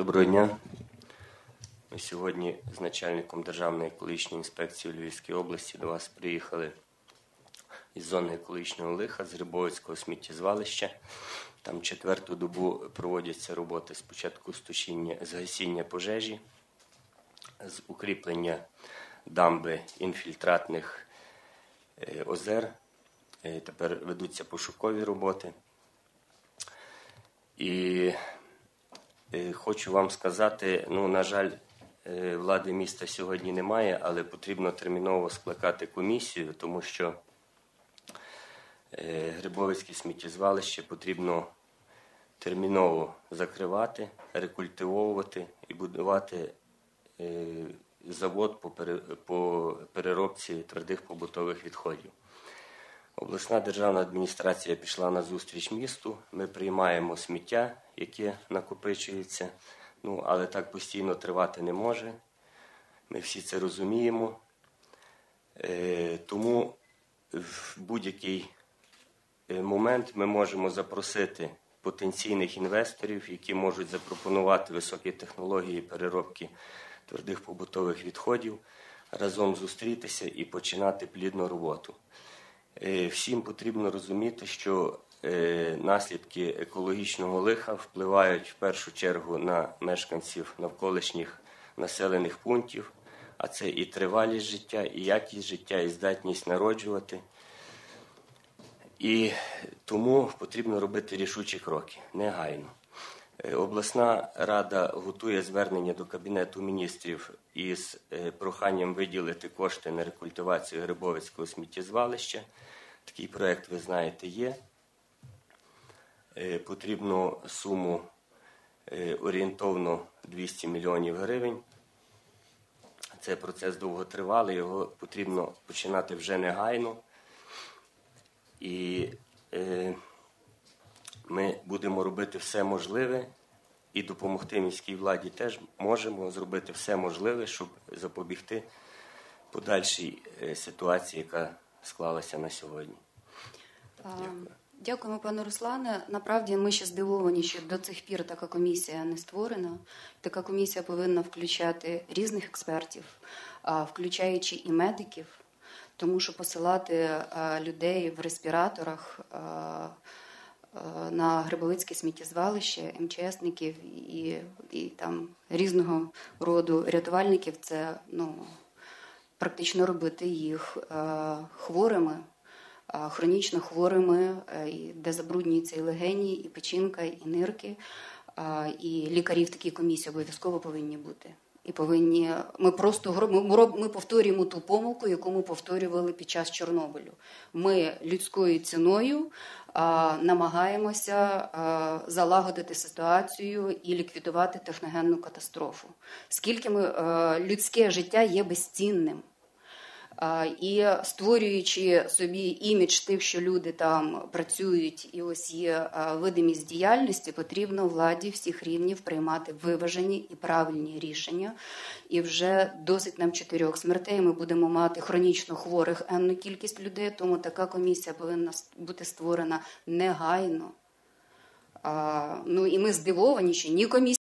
Доброго дня. Ми сьогодні з начальником Державної екологічної інспекції у Львівській області до вас приїхали із зони екологічного лиха з Грибовицького сміттєзвалища. Там четверту добу проводяться роботи спочатку з тушіння, з гасіння пожежі, з укріплення дамби інфільтратних е, озер. Е, Тепер ведуться пошукові роботи. І Хочу вам сказати, ну, на жаль, е, влади міста сьогодні немає, але потрібно терміново скликати комісію, тому що е, Грибовицьке сміттєзвалище потрібно терміново закривати, рекультивовувати і будувати е, завод по переробці твердих побутових відходів. Обласна державна адміністрація пішла на зустріч місту. Ми приймаємо сміття, яке накопичується. Ну, але так постійно тривати не може. Ми всі це розуміємо. Е, тому в будь-який е, момент ми можемо запросити потенційних інвесторів, які можуть запропонувати високі технології переробки твердих побутових відходів, разом зустрітися і починати плідну роботу. Е, Всім потрібно розуміти, що е, наслідки екологічного лиха впливають в першу чергу на мешканців навколишніх населених пунктів, а це і тривалість життя, і якість життя, і здатність народжувати. І тому потрібно робити рішучі кроки негайно. Е, Обласна рада готує звернення до Кабінету міністрів із е, проханням виділити кошти на рекультивацію Грибовицького сміттєзвалища. Такий проєкт, ви знаєте, є. Е, Потрібно суму орієнтовно 200 мільйонів гривень. Це процес довготривалий, його потрібно починати вже негайно. І ми будемо робити все можливе і допомогти міській владі теж можемо зробити все можливе, щоб запобігти подальшій е, ситуації, яка склалася на сьогодні. Дякую. Дякуємо, пане Руслане. Направді ми ще здивовані, що до цих пір така комісія не створена. Така комісія повинна включати різних експертів, включаючи і медиків, тому що посилати людей в респіраторах на Грибовицьке сміттєзвалище, МЧСників і, і там різного роду рятувальників це ну, практично робити їх е, хворими, е, хронічно хворими, е, де забруднюються і легені, і печінка, і нирки. І лікарі в такій комісії обов'язково повинні бути. І повинні ми просто ми, повторюємо ту помилку, яку ми повторювали під час Чорнобилю. Ми людською ціною а, намагаємося а, залагодити ситуацію і ліквідувати техногенну катастрофу. Скільки ми а, людське життя є безцінним. І створюючи собі імідж тих, що люди там працюють, і ось є видимість діяльності, потрібно владі всіх рівнів приймати виважені і правильні рішення. І вже досить нам чотирьох смертей. Ми будемо мати хронічно хворих енну кількість людей, тому така комісія повинна бути створена негайно. Ну і ми здивовані, що ні комісія.